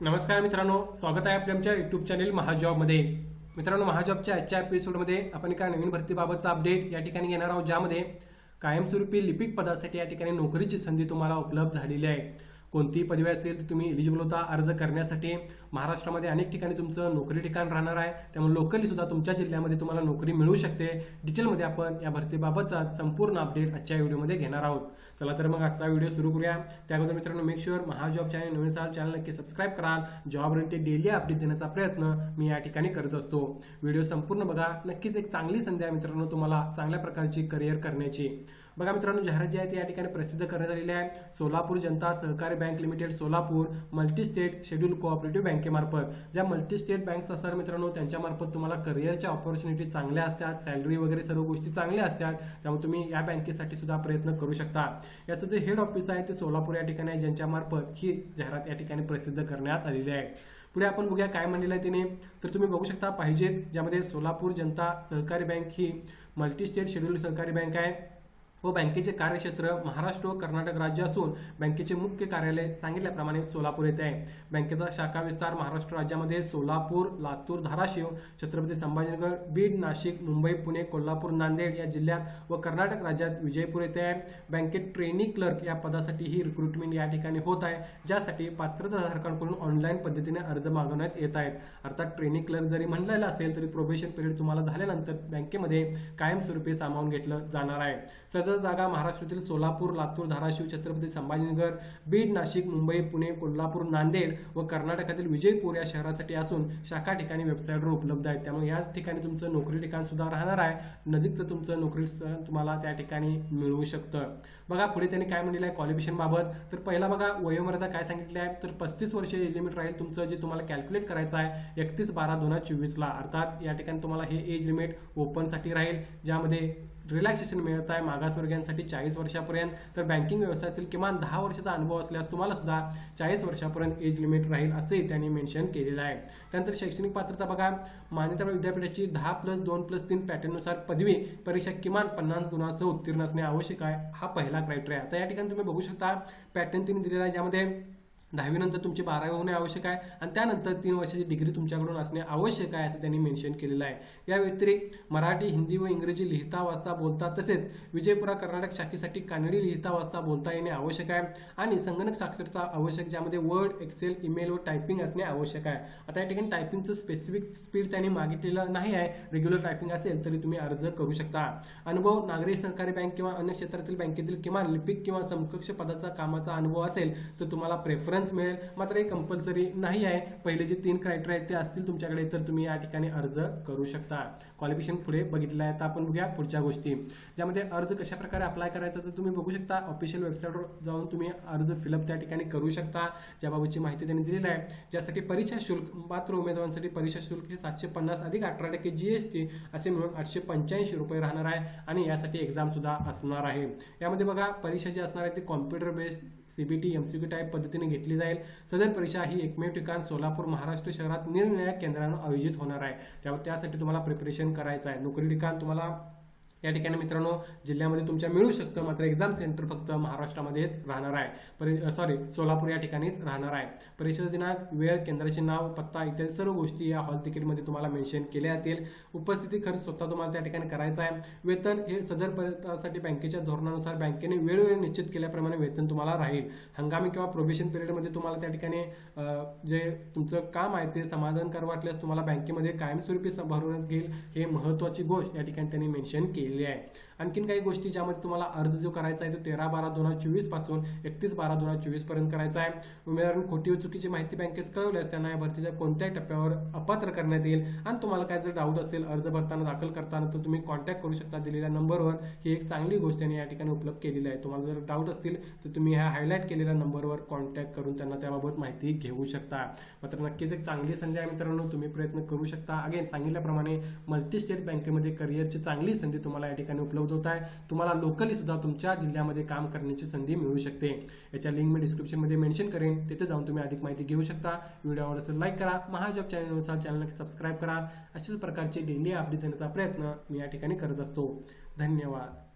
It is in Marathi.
नमस्कार मित्रांनो स्वागत आहे आपल्या आमच्या युट्यूब चॅनेल महाजॉबमध्ये मित्रांनो महाजॉबच्या आजच्या एपिसोडमध्ये आपण एका नवीन भरतीबाबतचा अपडेट या ठिकाणी घेणार आहोत ज्यामध्ये कायमस्वरूपी लिपिक पदासाठी या ठिकाणी नोकरीची संधी तुम्हाला उपलब्ध झालेली आहे. कोणतीही पदवी असेल तर तुम्ही एलिजिबल होता अर्ज करण्यासाठी महाराष्ट्रामध्ये अनेक ठिकाणी तुमचं नोकरी ठिकाण राहणार आहे. त्यामुळे लोकली सुद्धा तुमच्या जिल्ह्यामध्ये तुम्हाला नोकरी मिळू शकते. डिटेलमध्ये आपण या भरतीबाबतचा संपूर्ण अपडेट आजच्या व्हिडिओमध्ये घेणार आहोत. चला तर मग आजचा व्हिडिओ सुरू करूया. त्याबद्दल मित्रांनो मेक शुअर महाजॉब चॅनल नवीन साल चॅनल नक्की सबस्क्राईब कराल जॉब रिलेटेड डेली अपडेट देण्याचा प्रयत्न मी या ठिकाणी करत असतो. व्हिडिओ संपूर्ण बघा. नक्कीच एक चांगली संधी आहे मित्रांनो तुम्हाला चांगल्या प्रकारची करिअर करण्याची. बघा मित्रांनो जाहिरात जी आहे ती या ठिकाणी प्रसिद्ध करण्यात आलेली आहे Solapur Janata Sahakari bank limited Solapur multi state schedule cooperative बँकेमार्फत. ज्या मल्टी स्टेट बँक्स असतात मित्रांनो त्यांच्यामार्फत तुम्हाला करिअरच्या ऑपॉर्च्युनिटी चांगल्या असतात सॅलरी वगैरे सर्व गोष्टी चांगल्या असतात त्यामुळे तुम्ही या बँकेसाठी सुद्धा प्रयत्न करू शकता. याचं जे हेड ऑफिस आहे ते सोलापूर या ठिकाणी आहे ज्यांच्यामार्फत ही जाहिरात या ठिकाणी प्रसिद्ध करण्यात आलेली आहे. पुढे आपण बघूया काय म्हणलेलं आहे तिने. तर तुम्ही बघू शकता पाहिजेत ज्यामध्ये सोलापूर जनता सहकारी बँक ही मल्टी स्टेट शेड्यूल सहकारी बँक आहे. व बँकेचे कार्यक्षेत्र महाराष्ट्र व कर्नाटक राज्य असून बँकेचे मुख्य कार्यालय सांगितल्याप्रमाणे सोलापूर येथे आहे. बँकेचा शाखा विस्तार महाराष्ट्र राज्यामध्ये सोलापूर लातूर धाराशिव छत्रपती संभाजीनगर बीड नाशिक मुंबई पुणे कोल्हापूर नांदेड या जिल्ह्यात व कर्नाटक राज्यात विजयपूर येथे आहे. बँकेत ट्रेनिंग क्लर्क या पदासाठी ही रिक्रुटमेंट या ठिकाणी होत आहे ज्यासाठी पात्रताधारकांकडून ऑनलाईन पद्धतीने अर्ज मागवण्यात येत आहेत. अर्थात ट्रेनिंग क्लर्क जरी म्हणलेला असेल तरी प्रोबेशन पिरियड तुम्हाला झाल्यानंतर बँकेमध्ये कायमस्वरूपी सामावून घेतलं जाणार आहे. सदर जागा महाराष्ट्रातील सोलापूर लातूर धाराशिव छत्रपती संभाजीनगर बीड नाशिक मुंबई पुणे कोल्हापूर नांदेड व कर्नाटकातील विजयपूर या शहरासाठी असून शाखा ठिकाणी वेबसाईटवर उपलब्ध आहेत. त्यामुळे याच ठिकाणी तुमचं नोकरी ठिकाण सुद्धा राहणार आहे. नजीकचं तुमचं नोकरी तुम्हाला त्या ठिकाणी मिळू शकतं. बघा पुढे त्यांनी काय म्हणलेलं आहे क्वालिफिकेशन बाबत. तर पहिला बघा वयोमर्यादा काय सांगितली आहे तर पस्तीस वर्ष एज लिमिट राहील तुमचं जे तुम्हाला कॅल्क्युलेट करायचं आहे एकतीस बारा दोन हजार चोवीसला अर्थात या ठिकाणी तुम्हाला हे एज लिमिट ओपनसाठी राहील. ज्यामध्ये रिलॅक्सेशन मिळत आहे मागासवर्गीयांसाठी चाळीस वर्षापर्यंत. तर बँकिंग व्यवसायातील किमान दहा वर्षाचा अनुभव असल्यास तुम्हाला सुद्धा चाळीस वर्षापर्यंत एज लिमिट राहील असंही त्यांनी मेन्शन केलेलं आहे. त्यानंतर शैक्षणिक पात्रता बघा. मान्यता विद्यापीठाची दहा प्लस दोन प्लस तीन पॅटर्ननुसार पदवी परीक्षा किमान पन्नास गुणांसह उत्तीर्ण असणे आवश्यक आहे. हा पहिला क्रायटेरिया आता या ठिकाणी तुम्ही बघू शकता. पॅटर्न तिने दिलेला आहे ज्यामध्ये दहावीनंतर तुमची बारावी होणे आवश्यक आहे आणि त्यानंतर तीन वर्षाची डिग्री तुमच्याकडून असणे आवश्यक आहे असं त्यांनी मेन्शन केलेलं आहे. या व्यतिरिक्त मराठी हिंदी व इंग्रजी लिहिता वाचता बोलता तसेच विजयपुरा कर्नाटक शाखेसाठी कानडी लिहिता वाचता बोलता येणे आवश्यक आहे आणि संगणक साक्षरता आवश्यक ज्यामध्ये वर्ड एक्सेल ईमेल व टायपिंग असणे आवश्यक आहे. आता या ठिकाणी टायपिंगचं स्पेसिफिक स्पीड त्यांनी मागितलेलं नाही आहे. रेग्युलर टायपिंग असेल तरी तुम्ही अर्ज करू शकता. अनुभव नागरी सहकारी बँक किंवा अन्य क्षेत्रातील बँकेतील किमान लिपिक किंवा समकक्ष पदाचा कामाचा अनुभव असेल तर तुम्हाला प्रेफरन्स मिळेल. मात्र हे कंपल्सरी नाही आहे. पहिले जे तीन क्रायटेरिया आहेत ते असतील तुमच्याकडे तर तुम्ही या ठिकाणी अर्ज करू शकता. क्वालिफिकेशन पुढे बघितलं आहे. तर आपण बघूया पुढच्या गोष्टी. ज्यामध्ये अर्ज कशा प्रकारे अप्लाय करायचा तर तुम्ही बघू शकता. ऑफिशियल वेबसाईटवर जाऊन तुम्ही अर्ज फिलअप त्या ठिकाणी करू शकता. ज्याबाबतची माहिती त्यांनी दिलेली आहे. ज्यासाठी परीक्षा शुल्क पात्र उमेदवारांसाठी परीक्षा शुल्क हे सातशे पन्नास अधिक अठरा टक्के जीएसटी असे मिळून आठशे पंच्याऐंशी रुपये राहणार आहे. आणि यासाठी एक्झाम सुद्धा असणार आहे. यामध्ये बघा परीक्षा जी असणार आहे ती computer based CBT MCQ type पद्धतीने घेतली जाईल. सदर परीक्षा ही एकमेव ठिकाण सोलापूर महाराष्ट्र शहरात निरनिराळ्या केंद्रानं आयोजित होणार आहे. त्यामुळे त्यासाठी तुम्हाला प्रिपरेशन करायचं आहे. नोकरी ठिकाण तुम्हाला या ठिकाणी मित्रांनो जिल्ह्यामध्ये तुमच्या मिळू शकतं मात्र एक्झाम सेंटर फक्त महाराष्ट्रामध्येच राहणार आहे. परि सॉरी सोलापूर या ठिकाणीच राहणार आहे. परीक्षेचा दिनांक वेळ केंद्राचे नाव पत्ता इत्यादी सर्व गोष्टी या हॉल तिकीटमध्ये तुम्हाला मेन्शन केल्या जातील. उपस्थिती खर्च स्वतः तुम्हाला त्या ठिकाणी करायचा आहे. वेतन हे सदर पदासाठी बँकेच्या धोरणानुसार बँकेने वेळोवेळी निश्चित केल्याप्रमाणे वेतन तुम्हाला राहील. हंगामी किंवा प्रोबेशन पिरियडमध्ये तुम्हाला त्या ठिकाणी जे तुमचं काम आहे ते समाधानकार वाटल्यास तुम्हाला बँकेमध्ये कायमस्वरूपी भरवण्यात घेईल हे महत्वाची गोष्ट या ठिकाणी त्यांनी मेन्शन केली. केलेली आहे आणखीन काही गोष्टी ज्यामध्ये तुम्हाला अर्ज जो करायचा आहे तो तेरा बारा दोन हजार चोवीसपासून एकतीस बारा दोन हजार चोवीसपर्यंत करायचा आहे. उमेदवारांनी खोटी व चुकीची माहिती बँकेस कळवल्यास त्यांना या भरतीच्या कोणत्याही टप्प्यावर अपात्र करण्यात येईल. आणि तुम्हाला काय जर डाऊट असेल अर्ज भरताना दाखल करताना तर तुम्ही कॉन्टॅक्ट करू शकता दिलेल्या नंबरवर. ही एक चांगली गोष्ट त्यांनी या ठिकाणी उपलब्ध केलेली आहे. तुम्हाला जर डाऊट असतील तर तुम्ही ह्या हायलाईट केलेल्या नंबरवर कॉन्टॅक्ट करून त्यांना त्याबाबत माहिती घेऊ शकता. मात्र नक्कीच एक चांगली संधी आहे मित्रांनो तुम्ही प्रयत्न करू शकता. अगेन सांगितल्याप्रमाणे मल्टी स्टेट बँकेमध्ये करिअरची चांगली संधी तुम्हाला या ठिकाणी उपलब्ध होत आहे तुम्हाला लोकली सुद्धा तुमच्या जिल्ह्यामध्ये काम करण्याची संधी मिळू शकते. याच्या लिंक मी डिस्क्रिप्शनमध्ये मेन्शन करेन. तिथे जाऊन तुम्ही अधिक माहिती घेऊ शकता. व्हिडिओ आवडत असेल लाईक करा महाजॉब चॅनलनुसार चॅनलला सबस्क्राईब करा. अशाच प्रकारचे डेली अपडेट देण्याचा प्रयत्न मी या ठिकाणी करत असतो. धन्यवाद.